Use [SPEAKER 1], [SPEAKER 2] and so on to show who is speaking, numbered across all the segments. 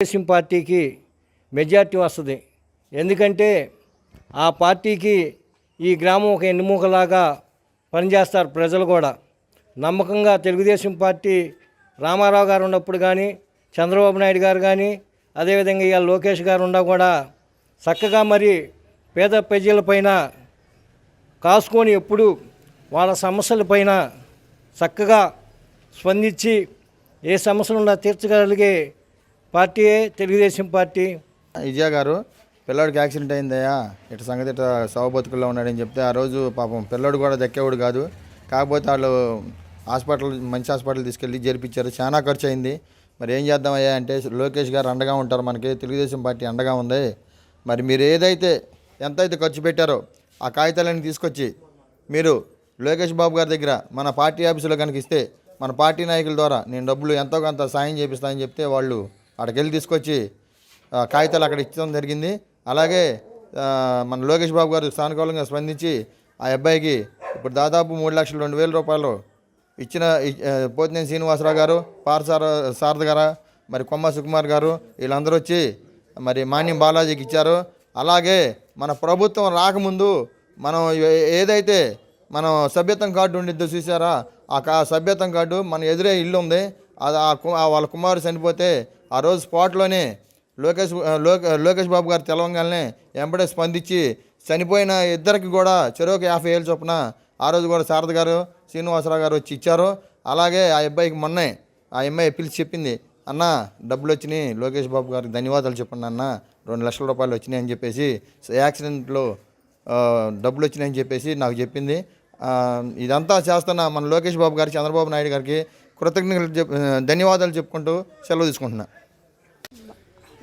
[SPEAKER 1] తెలుగుదేశం పార్టీకి మెజార్టీ వస్తుంది. ఎందుకంటే ఆ పార్టీకి ఈ గ్రామం ఒక ఎన్నుమూకలాగా పనిచేస్తారు ప్రజలు కూడా. నమ్మకంగా తెలుగుదేశం పార్టీ రామారావు గారు ఉన్నప్పుడు కానీ చంద్రబాబు నాయుడు గారు కానీ అదేవిధంగా ఇవాళ లోకేష్ గారు ఉన్నా కూడా చక్కగా మరి పేద ప్రజలపైన కాసుకొని ఎప్పుడు వాళ్ళ సమస్యలపైన చక్కగా స్పందించి ఏ సమస్యలు ఉన్నా తీర్చగలిగే పార్టీయే తెలుగుదేశం పార్టీ.
[SPEAKER 2] విజయ గారు పిల్లాడికి యాక్సిడెంట్ అయిందయ్యా. ఇటు సంగతి ఇట శవ బతుకుల్లో ఉన్నాడని చెప్తే ఆ రోజు పాపం పిల్లాడు కూడా దక్కేవాడు కాదు. కాకపోతే వాళ్ళు హాస్పిటల్ మంచి హాస్పిటల్ తీసుకెళ్ళి జరిపించారు. చాలా ఖర్చు అయింది. మరి ఏం చేద్దామయ్యా అంటే లోకేష్ గారు అండగా ఉంటారు మనకి. తెలుగుదేశం పార్టీ అండగా ఉంది. మరి మీరు ఏదైతే ఎంతైతే ఖర్చు పెట్టారో ఆ కాగితాలన్నీ తీసుకొచ్చి మీరు లోకేష్ బాబు గారి దగ్గర మన పార్టీ ఆఫీసులో కనుక ఇస్తే మన పార్టీ నాయకుల ద్వారా నేను డబ్బులు ఎంతో కొంత సాయం చేపిస్తానని చెప్తే వాళ్ళు అక్కడికెళ్ళి తీసుకొచ్చి కాగితాలు అక్కడ ఇచ్చడం జరిగింది. అలాగే మన లోకేష్ బాబు గారు సానుకూలంగా స్పందించి ఆ అబ్బాయికి ఇప్పుడు దాదాపు మూడు లక్షల రెండు వేల రూపాయలు ఇచ్చిన పోతినేని శ్రీనివాసరావు గారు పారసార శారద గారు మరి కొమ్మ సుకుమార్ గారు వీళ్ళందరూ వచ్చి మరి మాన్యం బాలాజీకి ఇచ్చారు. అలాగే మన ప్రభుత్వం రాకముందు మనం ఏదైతే మనం సభ్యత్వం కార్డు ఉండిద్దో చూసారా ఆ కా సభ్యత్వం కార్డు మన ఎదురే ఇల్లు ఉంది. అది ఆ కు- వాళ్ళ కుమారుడు చనిపోతే ఆ రోజు స్పాట్లోనే లోకేష్ లోకేష్ బాబు గారు తెలవంగానే వెంబడే స్పందించి చనిపోయిన ఇద్దరికి కూడా చెరువుకి యాభై ఏళ్ళు చొప్పున ఆ రోజు కూడా శారద గారు శ్రీనివాసరావు గారు వచ్చి ఇచ్చారు. అలాగే ఆ అబ్బాయికి మొన్నే ఆ అమ్మాయి పిలిచి చెప్పింది అన్న డబ్బులు వచ్చినాయి లోకేష్ బాబు గారికి ధన్యవాదాలు చెప్పండి అన్న రెండు లక్షల రూపాయలు వచ్చినాయి అని చెప్పేసి యాక్సిడెంట్లో డబ్బులు వచ్చినాయని చెప్పేసి నాకు చెప్పింది. ఇదంతా చేస్తున్న మన లోకేష్ బాబు గారికి చంద్రబాబు నాయుడు గారికి కృతజ్ఞతలు చెప్ ధన్యవాదాలు చెప్పుకుంటూ సెలవు తీసుకుంటున్నా.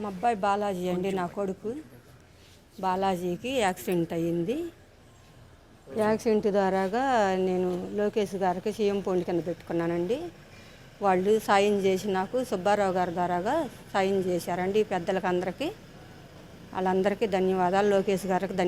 [SPEAKER 3] మా అబ్బాయి బాలాజీ అండి నా కొడుకు. బాలాజీకి యాక్సిడెంట్ అయ్యింది. యాక్సిడెంట్ ద్వారాగా నేను లోకేష్ గారికి సీఎం పోండి కింద పెట్టుకున్నానండి. వాళ్ళు సాయం చేసి నాకు సుబ్బారావు గారి ద్వారాగా సాయం చేశారండి పెద్దలకు అందరికీ. వాళ్ళందరికీ ధన్యవాదాలు లోకేష్ గారికి ధన్యవాదాలు